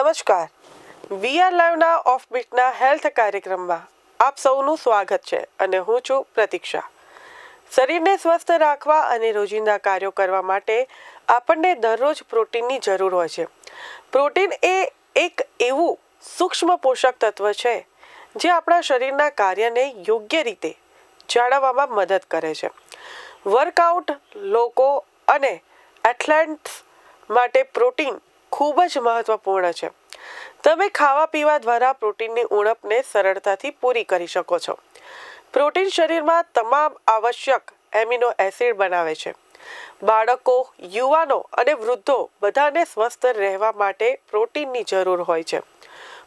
નમસ્કાર. V R લાઈવના of બીટના હેલ્થ કાર્યક્રમમાં આપ સૌનું સ્વાગત છે અને હું છું પ્રતીક્ષા. શરીરને સ્વસ્થ રાખવા અને રોજિંદા કાર્યો કરવા માટે આપણને દરરોજ પ્રોટીનની જરૂર હોય છે. પ્રોટીન એ એક એવું સૂક્ષ્મ પોષક તત્વ છે જે આપણા શરીરના કાર્યને યોગ્ય રીતે જાળવવામાં મદદ કરે છે. વર્કઆઉટ લોકો અને એથ્લેટ્સ માટે પ્રોટીન ખૂબ જ મહત્વપૂર્ણ છે. તમે ખાવા પીવા દ્વારા પ્રોટીનની ઉણપને સરળતાથી પૂરી કરી શકો છો. પ્રોટીન શરીરમાં તમામ આવશ્યક એમિનો એસિડ બનાવે છે. બાળકો, યુવાનો અને વૃદ્ધો બધાને સ્વસ્થ રહેવા માટે પ્રોટીનની જરૂર હોય છે.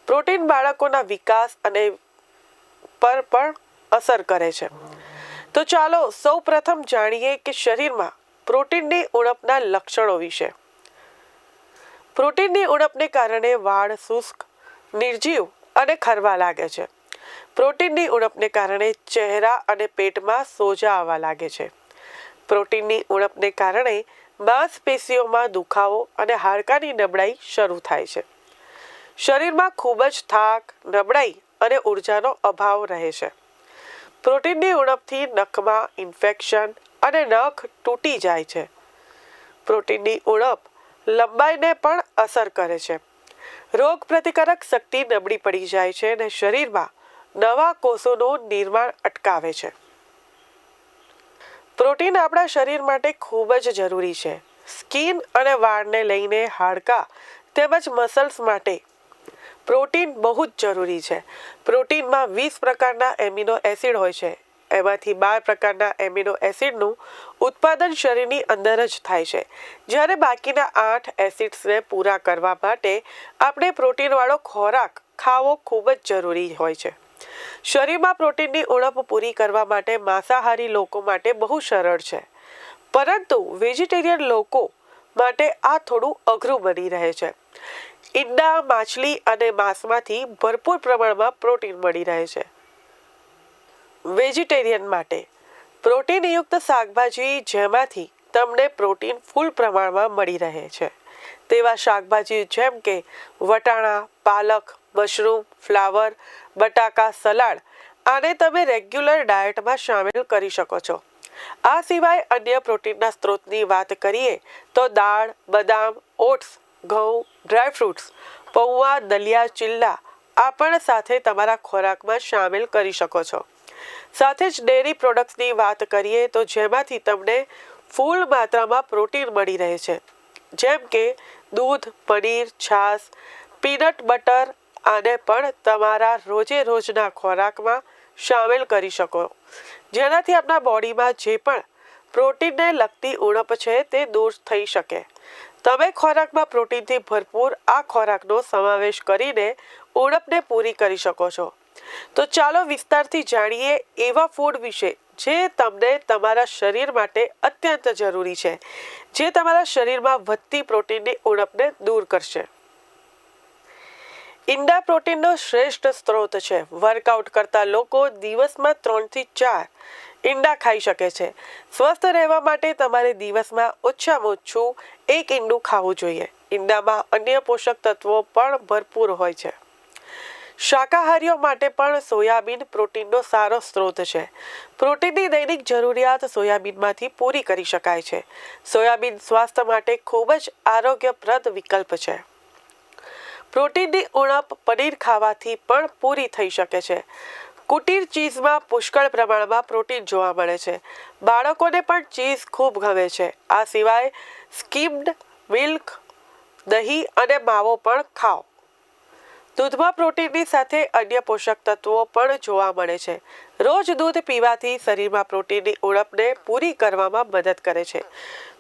પ્રોટીન બાળકોના વિકાસ અને પર પણ અસર કરે છે. તો ચાલો સૌ પ્રથમ જાણીએ કે શરીરમાં પ્રોટીનની ઉણપના લક્ષણો વિશે. પ્રોટીનની ઉણપને કારણે વાળ, શુષ્ક, નિર્જીવ અને ખરવા લાગે છે. પ્રોટીનની ઉણપને કારણે ચહેરા અને પેટમાં સોજા આવવા લાગે છે. પ્રોટીનની ઉણપને કારણે માંસપેશીઓમાં દુખાવો અને હાડકાની નબળાઈ શરૂ થાય છે. શરીરમાં ખૂબ જ થાક, નબળાઈ અને ઉર્જાનો અભાવ રહે છે. પ્રોટીનની ઉણપથી નખમાં ઇન્ફેક્શન અને નખ તૂટી જાય છે. પ્રોટીનની ઉણપ લંબાઈને પણ અસર કરે છે. રોગ પ્રતિકારક શક્તિ નબળી પડી જાય છે અને શરીરમાં નવા કોષોનું નિર્માણ અટકાવે છે. પ્રોટીન આપણા શરીર માટે ખૂબ જ જરૂરી છે. સ્કિન અને વાળને લઈને હાડકાં તેમજ મસલ્સ માટે પ્રોટીન બહુ જ જરૂરી છે. પ્રોટીનમાં વીસ પ્રકારના એમિનો એસિડ હોય છે. એમાંથી બાર પ્રકારના એમિનો એસિડનું ઉત્પાદન શરીરની અંદર જ થાય છે. જ્યારે બાકીના આઠ એસિડ્સને પૂરા કરવા માટે આપણે પ્રોટીનવાળો ખોરાક ખાવો ખૂબ જ જરૂરી હોય છે. શરીરમાં પ્રોટીનની ઉણપ પૂરી કરવા માટે માંસાહારી લોકો માટે બહુ સરળ છે. પરંતુ વેજીટેરિયન લોકો માટે આ થોડું અઘરું બની રહે છે. ઈંડા, માછલી અને માંસમાંથી ભરપૂર પ્રમાણમાં પ્રોટીન મળી રહે છે. વેજીટેરિયન માટે. પ્રોટીનયુક્ત શાકભાજી જેમાંથી તમને પ્રોટીન ફૂલ પ્રમાણમાં મળી રહે છે. તેવા શાકભાજી જેમ કે વટાણા, પાલક, મશરૂમ, ફ્લાવર, બટાકા, સલાડ આને તમે રેગ્યુલર ડાયટમાં સામેલ કરી શકો છો. આ સિવાય અન્ય પ્રોટીનના સ્ત્રોતની વાત કરીએ તો દાળ, બદામ, ઓટ્સ, ઘઉં ડ્રાયફ્રૂટ્સ પૌવા, દલિયા, ચિલ્લા આ પણ સાથે તમારા ખોરાકમાં સામેલ કરી શકો છો. સાથે જ ડેરી પ્રોડક્ટ્સની વાત કરીએ તો જેમાંથી તમને ફૂલ માત્રામાં પ્રોટીન મળી રહે છે. જેમ કે દૂધ, પનીર, છાશ, પીનટ બટર આને પણ તમારા રોજે રોજના ખોરાકમાં સામેલ કરી શકો. જેનાથી આપણા બોડીમાં જે પણ પ્રોટીનને લગતી ઉણપ છે તે દૂર થઈ શકે. તમે ખોરાકમાં પ્રોટીનથી ભરપૂર આ ખોરાકનો સમાવેશ કરીને ઉણપને પૂરી કરી શકો છો. તો ચાલો વિસ્તારથી જાણીએ એવા ફૂડ વિશે જે તમને તમારા શરીર માટે અત્યંત જરૂરી છે, જે તમારા શરીરમાં વધતી પ્રોટીનની ઉણપને દૂર કરશે. ઈંડા પ્રોટીનનો શ્રેષ્ઠ સ્ત્રોત છે. વર્કઆઉટ કરતા લોકો દિવસમાં ત્રણથી ચાર ઈંડા ખાઈ શકે છે. સ્વસ્થ રહેવા માટે તમારે દિવસમાં ઓછામાં ઓછું એક ઈંડું ખાવું જોઈએ. ઈંડામાં અન્ય પોષક તત્વો પણ ભરપૂર હોય છે. શાકાહારીઓ માટે પણ સોયાબીન પ્રોટીનનો સારો સ્ત્રોત છે. પ્રોટીનની દૈનિક જરૂરિયાત સોયાબીનમાંથી પૂરી કરી શકાય છે. સોયાબીન સ્વાસ્થ્ય માટે ખૂબ જ આરોગ્યપ્રદ વિકલ્પ છે. પ્રોટીનની ઉણપ પનીર ખાવાથી પણ પૂરી થઈ શકે છે. કુટીર ચીઝમાં પુષ્કળ પ્રમાણમાં પ્રોટીન જોવા મળે છે. બાળકોને પણ ચીઝ ખૂબ ગમે છે. આ સિવાય સ્કીમ્ડ મિલ્ક, દહીં અને માવો પણ ખાઓ. દૂધમાં પ્રોટીનની સાથે અન્ય પોષક તત્વો પણ જોવા મળે છે. રોજ દૂધ પીવાથી શરીરમાં પ્રોટીનની ઉણપને પૂરી કરવામાં મદદ કરે છે.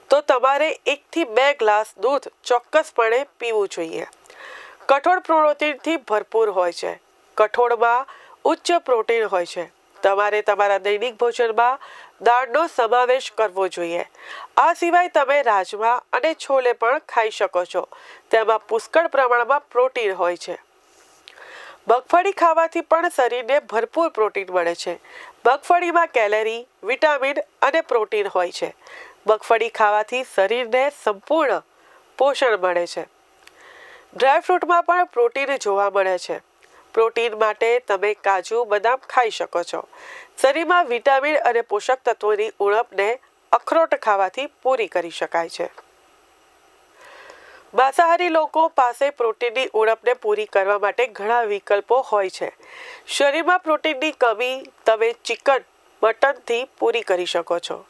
તો તમારે એકથી બે ગ્લાસ દૂધ ચોક્કસપણે પીવું જોઈએ. કઠોળ પ્રોટીનથી ભરપૂર હોય છે. કઠોળમાં ઉચ્ચ પ્રોટીન હોય છે. તમારે તમારા દૈનિક ભોજનમાં દાળનો સમાવેશ કરવો જોઈએ. આ સિવાય તમે રાજમા અને છોલે પણ ખાઈ શકો છો. તેમાં પુષ્કળ પ્રમાણમાં પ્રોટીન હોય છે. મગફળી ખાવાથી પણ શરીરને ભરપૂર પ્રોટીન મળે છે. મગફળીમાં કેલેરી, વિટામિન અને પ્રોટીન હોય છે. મગફળી ખાવાથી શરીરને સંપૂર્ણ પોષણ મળે છે. ડ્રાયફ્રૂટમાં પણ પ્રોટીન જોવા મળે છે. પ્રોટીન માટે તમે કાજુ, બદામ ખાઈ શકો છો. શરીરમાં વિટામિન અને પોષક તત્વોની ઉણપને અખરોટ ખાવાથી પૂરી કરી શકાય છે. માંસાહારી લોકો પાસે પ્રોટીનની ઉણપને પૂરી કરવા માટે ઘણા વિકલ્પો હોય છે. શરીરમાં પ્રોટીનની કમી તમે ચિકન, મટનથી પૂરી કરી શકો છો.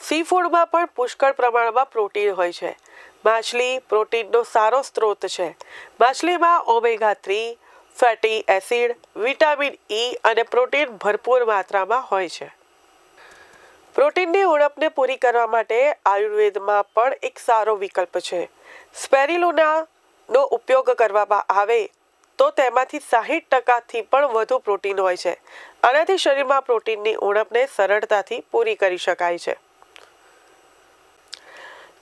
સી ફૂડમાં પણ પુષ્કળ પ્રમાણમાં પ્રોટીન હોય છે. માછલી પ્રોટીનનો સારો સ્ત્રોત છે. માછલીમાં omega three, fatty acid, vitamin E અને પ્રોટીન ભરપૂર માત્રામાં હોય છે. પ્રોટીનની ઉણપને પૂરી કરવા માટે આયુર્વેદમાં પણ એક સારો વિકલ્પ છે. સ્પેરિલુનાનો ઉપયોગ કરવામાં આવે તો તેમાંથી સાહીઠ ટકાથી પણ વધુ પ્રોટીન હોય છે. આનાથી શરીરમાં પ્રોટીનની ઉણપને સરળતાથી પૂરી કરી શકાય છે.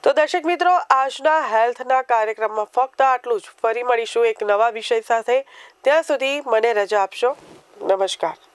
તો દર્શક મિત્રો, આજના હેલ્થના કાર્યક્રમમાં ફક્ત આટલું જ. ફરી મળીશું એક નવા વિષય સાથે. ત્યાં સુધી મને રજા આપશો. નમસ્કાર.